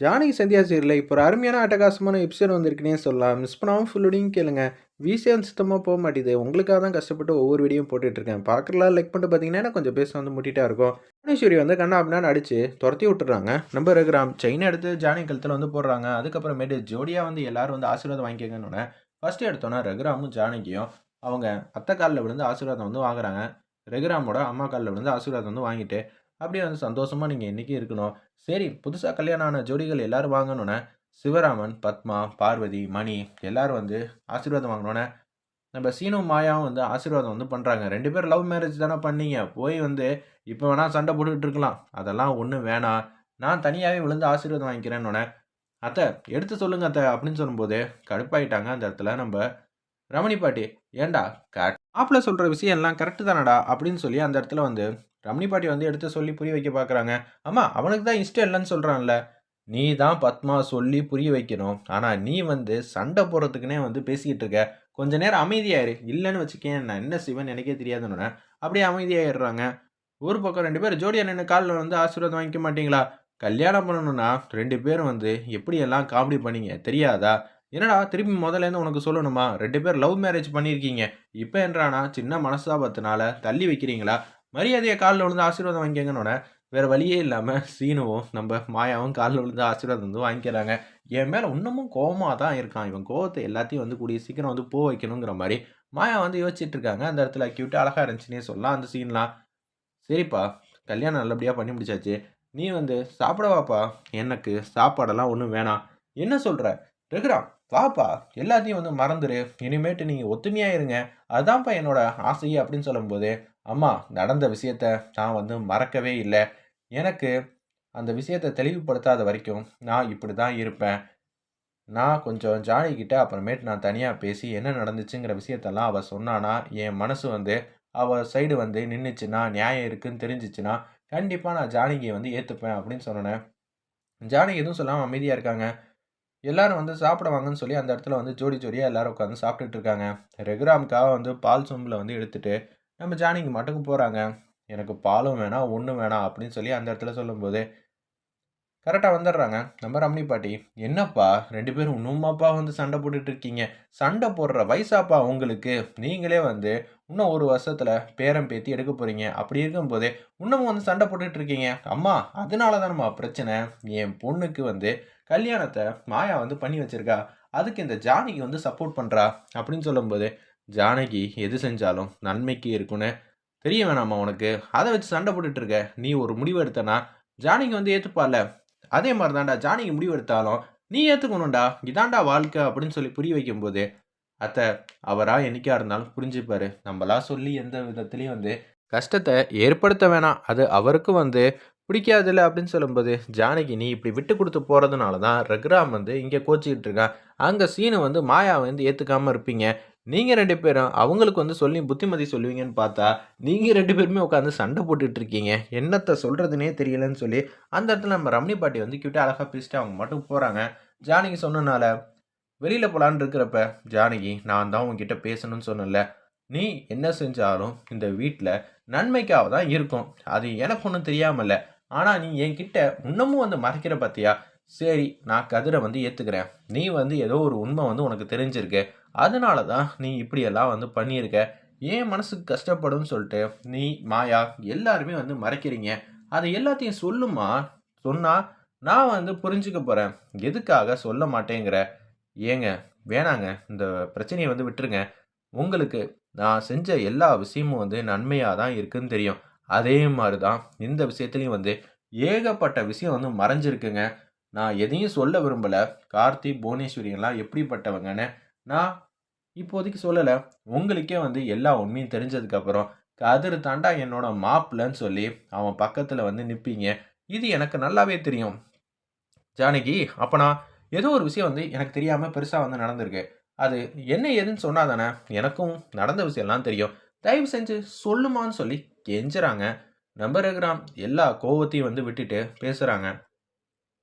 ஜானகி சந்தியா சீரில் இப்போ ஒரு அருமையான அட்டகாசமான எபிசோட் வந்திருக்குன்னே சொல்லலாம். மிஸ் பண்ணாமல் ஃபுல்லோடையும் கேளுங்க. வீசே வந்து சுத்தமாக போக மாட்டேது. உங்களுக்காக தான் கஷ்டப்பட்டு ஒவ்வொரு வீடியோ போட்டுட்ருக்கேன் பார்க்கலாம் லைக் பண்ணிட்டு பார்த்தீங்கன்னா கொஞ்சம் பேச வந்து முட்டிட்டா இருக்கும். புவனேஸ்வரி வந்து கண்ணா அப்படின்னா அடித்து துரத்தி விட்டுறாங்க. நம்ம இருக்கிறாம் செயின் எடுத்து ஜானகி கழுத்தில் வந்து போடுறாங்க. அதுக்கப்புறமேட்டு ஜோடியாக வந்து எல்லாரும் வந்து ஆசீர்வாதம் வாங்கிக்கங்கன்னு ஃபஸ்ட்டு எடுத்தோன்னே ரகுராமும் ஜானகியும் அவங்க அத்தை காலில் விழுந்து ஆசீர்வாதம் வந்து வாங்குறாங்க. ரகுராமோட அம்மா காலில் விழுந்து ஆசீர்வாதம் வந்து வாங்கிட்டு அப்படியே வந்து சந்தோஷமாக நீங்கள் இன்றைக்கி இருக்கணும். சரி புதுசாக கல்யாணம் ஆன ஜோடிகள் எல்லோரும் வாங்கணுன்னே சிவராமன் பத்மா பார்வதி மணி எல்லோரும் வந்து ஆசீர்வாதம் வாங்கினோன்னே நம்ம சீனு மாயாவும் வந்து ஆசீர்வாதம் வந்து பண்ணுறாங்க ரெண்டு பேரும் லவ் மேரேஜ் தானே பண்ணீங்க. போய் வந்து இப்போ வேணால் சண்டை போட்டுக்கிட்டு இருக்கலாம். அதெல்லாம் ஒன்றும் வேணாம். நான் தனியாகவே விழுந்து ஆசீர்வாதம் வாங்கிக்கிறேன்னொன்னே. அத்தை எடுத்து சொல்லுங்க அத்தை அப்படின்னு சொல்லும்போது கடுப்பாயிட்டாங்க அந்த இடத்துல நம்ம ரமணி பாட்டி. ஏண்டா கட் ஆப்பில் சொல்கிற விஷயம் எல்லாம் கரெக்டு தானடா அப்படின்னு சொல்லி அந்த இடத்துல வந்து ரமணி பாட்டி வந்து எடுத்து சொல்லி புரிய வைக்க பார்க்குறாங்க ஆமாம் அவனுக்கு தான் இஷ்டம் இல்லைன்னு சொல்கிறான்ல நீ தான் பத்மா சொல்லி புரிய வைக்கணும். ஆனால் நீ வந்து சண்டை போடுறதுக்குனே வந்து பேசிக்கிட்டு இருக்க. கொஞ்ச நேரம் அமைதியாயிரு. இல்லைன்னு வச்சுக்கேன் நான் என்ன சிவன் எனக்கே தெரியாதுன்னு அப்படியே அமைதியாயிடுறாங்க. ஒரு பக்கம் ரெண்டு பேரும் ஜோடியா நின்று காலில் வந்து ஆசீர்வாதம் வாங்கிக்க மாட்டீங்களா? கல்யாணம் பண்ணணும்னா ரெண்டு பேரும் வந்து எப்படியெல்லாம் காமெடி பண்ணீங்க? தெரியாதா? என்னடா திருப்பி முதலேருந்து உனக்கு சொல்லணுமா? ரெண்டு பேர் லவ் மேரேஜ் பண்ணியிருக்கீங்க. இப்போ என்றானா சின்ன மனசாபத்தினால தள்ளி வைக்கிறீங்களா? மரியாதையை காலில் விழுந்து ஆசீர்வாதம் வாங்கிக்கங்கன்னோட வேறு வழியே இல்லாமல் சீனுவும் நம்ம மாயாவும் காலில் விழுந்து ஆசீர்வாதம் வந்து வாங்கிக்கிறாங்க. என் மேலே இன்னமும் கோவமாக தான் இருக்கான். இவன் கோவத்தை எல்லாத்தையும் வந்து கூடிய சீக்கிரம் வந்து போ வைக்கணுங்கிற மாதிரி மாயா வந்து யோசிச்சுட்டு இருக்காங்க. அந்த இடத்துல அக்யூட்டாக அழகாக இருந்துச்சுன்னே சொல்லலாம். அந்த சீன்லாம் சரிப்பா கல்யாணம் நல்லபடியாக பண்ணி முடிச்சாச்சு. நீ வந்து சாப்பிடவாப்பா. எனக்கு சாப்பாடெல்லாம் ஒன்றும் வேணாம். என்ன சொல்கிற ரகுராம் வாப்பா எல்லாத்தையும் வந்து மறந்துடு இனிமேட்டு நீங்கள் ஒத்துமையாக இருங்க. அதுதான்ப்பா என்னோட ஆசையே அப்படின்னு சொல்லும்போது அம்மா நடந்த விஷயத்த நான் வந்து மறக்கவே இல்லை. எனக்கு அந்த விஷயத்தை தெளிவுபடுத்தாத வரைக்கும் நான் இப்படி தான் இருப்பேன். நான் கொஞ்சம் ஜானிக்கிட்ட அப்புறமேட்டு நான் தனியாக பேசி என்ன நடந்துச்சுங்கிற விஷயத்தெல்லாம் அவள் சொன்னானா என் மனசு வந்து அவள் சைடு வந்து நின்றுச்சுன்னா நியாயம் இருக்குன்னு தெரிஞ்சிச்சுன்னா கண்டிப்பாக நான் ஜானகியை வந்து ஏற்றுப்பேன் அப்படின்னு சொன்னேன். ஜானகி எதுவும் சொல்லாமல் அமைதியாக இருக்காங்க. எல்லாரும் வந்து சாப்பிட வாங்கன்னு சொல்லி அந்த இடத்துல வந்து ஜோடி ஜோடியாக எல்லாரும் உட்காந்து சாப்பிட்டுட்டு இருக்காங்க. ரெகுராமுக்காக வந்து பால் சொம்பில் வந்து எடுத்துட்டு நம்ம ஜானிக்கு மட்டுக்கு போகிறாங்க எனக்கு பாலும் வேணாம் ஒன்றும் வேணாம் அப்படின்னு சொல்லி அந்த இடத்துல சொல்லும்போது கரெக்டாக வந்துடுறாங்க. நம்ம ரமணி பாட்டி என்னப்பா ரெண்டு பேரும் இன்னுமாப்பா வந்து சண்டை போட்டுட்டு இருக்கீங்க. சண்டை போடுற வயசாப்பா உங்களுக்கு. நீங்களே வந்து இன்னும் ஒரு வருஷத்தில் பேரம் பேத்தி எடுக்க போகிறீங்க அப்படி இருக்கும்போதே இன்னமும் வந்து சண்டை போட்டுட்டு இருக்கீங்க. அம்மா அதனால தானம்மா பிரச்சனை. என் பொண்ணுக்கு வந்து கல்யாணத்தை மாயா வந்து பண்ணி வச்சிருக்கா. அதுக்கு இந்த ஜானகி வந்து சப்போர்ட் பண்ணுறா அப்படின்னு சொல்லும்போது ஜானகி எது செஞ்சாலும் நன்மைக்கு இருக்குன்னு தெரிய வேணாமா உனக்கு? அதை வச்சு சண்டை போட்டுட்டு இருக்க. நீ ஒரு முடிவு எடுத்தனா ஜானகி வந்து ஏற்றுப்பால அதே மாதிரி தான்டா ஜானகி முடிவு எடுத்தாலும் நீ ஏற்றுக்கணும்டா இதாண்டா வாழ்க்கை அப்படின்னு சொல்லி புரிய வைக்கும்போது அத்தை அவராக என்றைக்கா இருந்தாலும் புரிஞ்சுப்பாரு. நம்மளா சொல்லி எந்த விதத்துலேயும் வந்து கஷ்டத்தை ஏற்படுத்த வேணாம். அது அவருக்கு வந்து பிடிக்காதுல்ல அப்படின்னு சொல்லும்போது ஜானகி நீ இப்படி விட்டு கொடுத்து போகிறதுனால தான் ரகுராம் வந்து இங்கே கோச்சிக்கிட்டு இருக்கான் அங்கே சீனை வந்து மாயா வந்து ஏற்றுக்காமல் இருப்பீங்க. நீங்கள் ரெண்டு பேரும் அவங்களுக்கு வந்து சொல்லி புத்திமதி சொல்லுவீங்கன்னு பார்த்தா நீங்கள் ரெண்டு பேருமே உட்காந்து சண்டை போட்டுட்டு இருக்கீங்க. என்னத்தை சொல்கிறதுனே தெரியலன்னு சொல்லி அந்த இடத்துல நம்ம ரமணி பாட்டி வந்து கிட்ட அழகாக பேசிட்டு அவங்க மட்டும் போகிறாங்க ஜானகி சொன்னனால வெளியில் போகலான்னு இருக்கிறப்ப ஜானகி நான் தான் உங்ககிட்ட பேசணும்னு சொன்னல நீ என்ன செஞ்சாலும் இந்த வீட்டில் நன்மைக்காக தான் இருக்கும். அது எனக்கு ஒன்றும் தெரியாமல்ல. ஆனால் நீ என்கிட்ட இன்னமும் வந்து மறைக்கிற பார்த்தியா சரி நான் கதிரை வந்து ஏற்றுக்கிறேன் நீ வந்து ஏதோ ஒரு உண்மை வந்து உனக்கு தெரிஞ்சிருக்கு. அதனால தான் நீ இப்படியெல்லாம் வந்து பண்ணியிருக்க. ஏன் மனசுக்கு கஷ்டப்படும் சொல்லிட்டு நீ மாயா எல்லாருமே வந்து மறைக்கிறீங்க. அதை எல்லாத்தையும் சொல்லுமா? சொன்னால் நான் வந்து புரிஞ்சுக்க போகிறேன் எதுக்காக சொல்ல மாட்டேங்கிற? ஏங்க வேணாங்க. இந்த பிரச்சனையை வந்து விட்டுருங்க. உங்களுக்கு நான் செஞ்ச எல்லா விஷயமும் வந்து நன்மையாக தான் இருக்குன்னு தெரியும். அதே மாதிரி தான் இந்த விஷயத்துலையும் வந்து ஏகப்பட்ட விஷயம் வந்து மறைஞ்சிருக்குங்க. நான் எதையும் சொல்ல விரும்பலை. கார்த்தி புவனேஸ்வரியெல்லாம் எப்படிப்பட்டவங்கன்னு நான் இப்போதைக்கு சொல்லலை. உங்களுக்கே வந்து எல்லா உண்மையும் தெரிஞ்சதுக்கப்புறம் கதிர் தாண்டா என்னோட மாப்பிள்ளன்னு சொல்லி அவன் பக்கத்தில் வந்து நிற்பீங்க இது எனக்கு நல்லாவே தெரியும். ஜானகி அப்போ நான் ஏதோ ஒரு விஷயம் வந்து எனக்கு தெரியாமல் பெருசாக வந்து நடந்திருக்கு. அது என்ன ஏதுன்னு சொன்னால் தானே எனக்கும் நடந்த விஷயம்லாம் தெரியும். தயவு செஞ்சு சொல்லுமான்னு சொல்லி கெஞ்சுறாங்க. நம்ம எல்லா கோவத்தையும் வந்து விட்டுட்டு பேசுகிறாங்க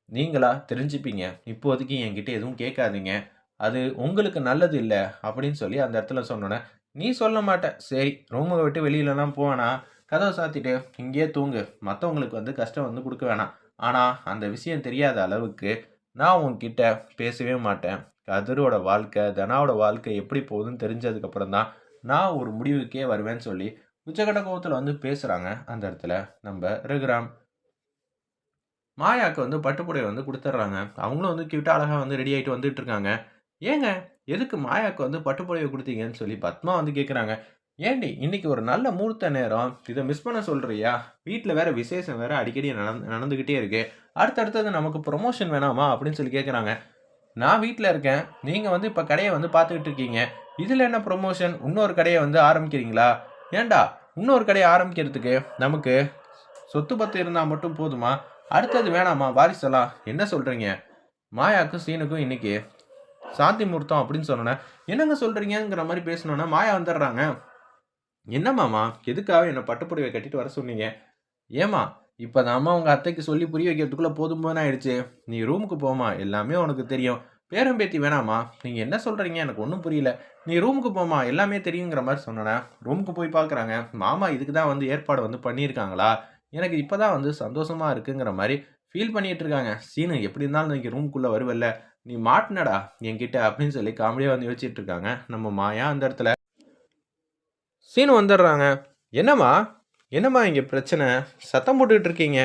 நீங்களா தெரிஞ்சுப்பீங்க. இப்போதைக்கு என்கிட்ட எதுவும் கேட்காதீங்க. அது உங்களுக்கு நல்லது இல்லை அப்படின்னு சொல்லி அந்த இடத்துல சொன்னோன்னே நீ சொல்ல மாட்ட. சரி ரூமை விட்டு வெளியிலலாம் போவேனா கதவை சாத்திட்டு இங்கேயே தூங்கு. மற்றவங்களுக்கு வந்து கஷ்டம் வந்து கொடுக்க வேணாம். ஆனால் அந்த விஷயம் தெரியாத அளவுக்கு நான் உங்ககிட்ட பேசவே மாட்டேன். கதிரோட வாழ்க்கை தனாவோட வாழ்க்கை எப்படி போகுதுன்னு தெரிஞ்சதுக்கப்புறம் தான் நான் ஒரு முடிவுக்கே வருவேன்னு சொல்லி உச்சகட்ட கோபத்தில் வந்து பேசுகிறாங்க அந்த இடத்துல. நம்ம ரகுராம் மாயாவுக்கு வந்து பட்டுப்புடையை வந்து கொடுத்துட்றாங்க அவங்களும் வந்து கியூட்டாக அழகாக வந்து ரெடி ஆகிட்டு வந்துட்டு இருக்காங்க. ஏங்க எதுக்கு மாயாவுக்கு வந்து பட்டுப்புடையை கொடுத்தீங்கன்னு சொல்லி பத்மா வந்து கேட்குறாங்க ஏண்டி இன்னைக்கு ஒரு நல்ல மூர்த்த நேரம். இதை மிஸ் பண்ண சொல்கிறியா வீட்டில் வேற விசேஷம் வேற அடிக்கடி நடந்து நடந்துக்கிட்டே இருக்கு. அடுத்தடுத்தது நமக்கு ப்ரொமோஷன் வேணாமா அப்படின்னு சொல்லி கேட்குறாங்க நான் வீட்டில் இருக்கேன். நீங்கள் வந்து இப்போ கடையை வந்து பார்த்துக்கிட்டு இருக்கீங்க. இதில் என்ன ப்ரொமோஷன் இன்னொரு கடையை வந்து ஆரம்பிக்கிறீங்களா? ஏன்டா இன்னொரு கடையை ஆரம்பிக்கிறதுக்கு நமக்கு சொத்து பத்து இருந்தால் மட்டும் போதுமா? அடுத்தது வேணாமா? வாரிசலா என்ன சொல்கிறீங்க மாயாக்கும் சீனுக்கும் இன்னைக்கு சாந்தி முகூர்த்தம் அப்படின்னு சொன்னோன்னே என்னங்க சொல்கிறீங்கிற மாதிரி பேசணுன்னா மாயா வந்துடுறாங்க. என்னம்மாமா எதுக்காக என்னை பட்டுப்புடவை கட்டிட்டு வர சொன்னீங்க? ஏமா இப்போ தாம்மா உங்கள் அத்தைக்கு சொல்லி புரிய வைக்கிறதுக்குள்ளே போதும் போதுன்னு ஆயிடுச்சு. நீ ரூமுக்கு போமா எல்லாமே உனக்கு தெரியும். பேரம்பேத்தி வேணாமா? நீங்கள் என்ன சொல்கிறீங்க எனக்கு ஒன்றும் புரியல. நீ ரூமுக்கு போமா எல்லாமே தெரியுங்கிற மாதிரி சொன்னேன். ரூமுக்கு போய் பார்க்குறாங்க மாமா இதுக்கு தான் வந்து ஏற்பாடு வந்து பண்ணியிருக்காங்களா? எனக்கு இப்போ தான் வந்து சந்தோஷமாக இருக்குங்கிற மாதிரி ஃபீல் பண்ணிட்டு இருக்காங்க சீனு எப்படி இருந்தாலும் நீங்கள் ரூமுக்குள்ளே வருவல்ல. நீ மாட்டினடா என்கிட்ட அப்படின்னு சொல்லி காமெடியாக வந்து யோசிச்சுட்டு இருக்காங்க நம்ம மாயா அந்த இடத்துல. சீனு வந்துடுறாங்க. என்னம்மா? என்னம்மா இங்கே பிரச்சனை? சத்தம் போட்டுக்கிட்டு இருக்கீங்க.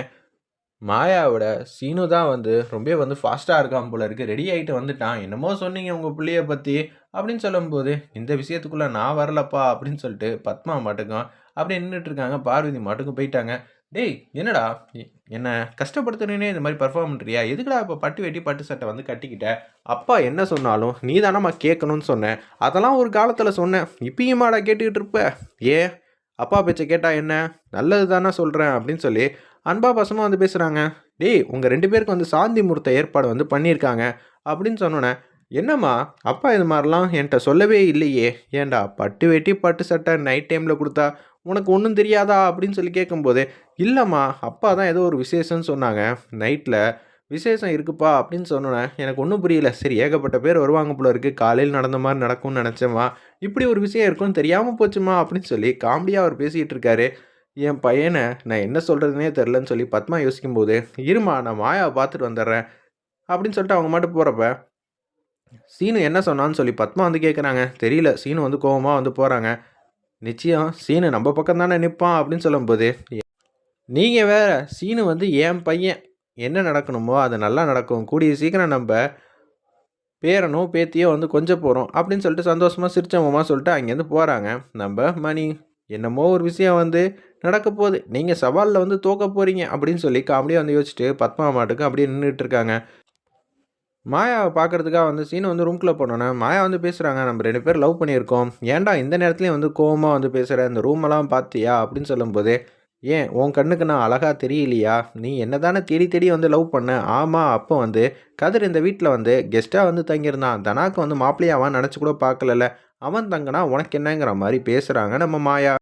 மாயாவோட சீனு தான் வந்து ரொம்ப வந்து ஃபாஸ்ட்டாக இருக்கான் போல இருக்குது ரெடி ஆகிட்டு வந்துட்டான். என்னமோ சொன்னீங்க உங்கள் பிள்ளைய பற்றி அப்படின்னு சொல்லும்போது இந்த விஷயத்துக்குள்ளே நான் வரலப்பா அப்படின்னு சொல்லிட்டு பத்மா மட்டுக்கும் அப்படி நின்றுட்டு இருக்காங்க. பார்வதி மட்டுக்கும் போயிட்டாங்க. டேய் என்னடா? என்னை என்ன இந்த மாதிரி பர்ஃபார்ம் பண்ணுறியா எதுக்குடா இப்போ பட்டு வெட்டி பட்டு சட்டை வந்து கட்டிக்கிட்ட? அப்பா என்ன சொன்னாலும் நீ தானம்மா கேட்கணும்னு சொன்னேன் அதெல்லாம் ஒரு காலத்தில் சொன்னேன். இப்பயுமாடா கேட்டுக்கிட்டு இருப்ப? ஏ அப்பா பேச்சை கேட்டால் என்ன? நல்லது தானே சொல்கிறேன் அப்படின்னு சொல்லி அன்பா பசமாக வந்து பேசுகிறாங்க டேய் உங்கள் ரெண்டு பேருக்கு வந்து சாந்தி முகூர்த்த ஏற்பாடு வந்து பண்ணியிருக்காங்க. அப்படின்னு சொன்னோன்னே என்னம்மா? அப்பா இது மாதிரிலாம் என்கிட்ட சொல்லவே இல்லையே. ஏன்டா பட்டு வெட்டி பட்டு சட்டை நைட் டைமில் கொடுத்தா உனக்கு ஒன்றும் தெரியாதா? அப்படின்னு சொல்லி கேட்கும்போது இல்லைம்மா அப்பா தான் ஏதோ ஒரு விசேஷம்னு சொன்னாங்க. நைட்டில் விசேஷம் இருக்குப்பா. அப்படின்னு சொன்னோன்னே எனக்கு ஒன்றும் புரியல. சரி ஏகப்பட்ட பேர் வருவாங்க போல இருக்குது காலையில் நடந்த மாதிரி நடக்கும்னு நினச்சேம்மா இப்படி ஒரு விஷயம் இருக்கும்னு தெரியாமல் போச்சுமா? அப்படின்னு சொல்லி காமெடியாக அவர் பேசிகிட்டு இருக்காரு. என் பையனை நான் என்ன சொல்கிறதுனே தெரிலன்னு சொல்லி பத்மா யோசிக்கும்போது இருமா நான் மாயாவை பார்த்துட்டு வந்துடுறேன் அப்படின்னு சொல்லிட்டு அவங்க மட்டும் போகிறப்ப சீனு என்ன சொன்னான்னு சொல்லி பத்மா வந்து கேட்குறாங்க தெரியல சீனு வந்து கோபமாக வந்து போகிறாங்க நிச்சயம் சீனு நம்ம பக்கம் தானே நிற்பான் அப்படின்னு சொல்லும்போது நீங்கள் வேற சீனு வந்து என் பையன். என்ன நடக்கணுமோ அது நல்லா நடக்கும். கூடிய சீக்கிரம் நம்ம பேரனோ பேத்தியோ வந்து கொஞ்சம் போகிறோம் அப்படின்னு சொல்லிட்டு சந்தோஷமாக சிரிச்சவமாக சொல்லிட்டு அங்கேருந்து போகிறாங்க நம்ம மணி என்னமோ ஒரு விஷயம் வந்து நடக்க போகுது. நீங்கள் சவாலில் வந்து தோக்க போகிறீங்க அப்படின்னு சொல்லி காமெடியாக வந்து யோசிச்சுட்டு பத்மா மாட்டுக்கு அப்படியே நின்றுட்டு இருக்காங்க. மாயாவை பார்க்கறதுக்காக வந்து சீனு வந்து ரூம்குள்ளே போனோன்னே மாயா வந்து பேசுகிறாங்க நம்ம ரெண்டு பேர் லவ் பண்ணியிருக்கோம். ஏன்டா இந்த நேரத்துலையும் வந்து கோவமாக வந்து பேசுகிற இந்த ரூமெல்லாம் பார்த்தியா அப்படின்னு சொல்லும்போது ஏன்? உன் கண்ணுக்கு நான் அழகாக தெரியலையா? நீ என்ன தானே தேடி தேடி வந்து லவ் பண்ண? ஆமாம் அப்போ வந்து கதிர் இந்த வீட்டில் வந்து கெஸ்ட்டாக வந்து தங்கியிருந்தான். தனாக்கு வந்து மாப்பிள்ளையாவான் நினச்சி கூட பார்க்கலல்ல. அவன் தங்கினா உனக்கு என்னங்கிற மாதிரி பேசுகிறாங்க நம்ம மாயா.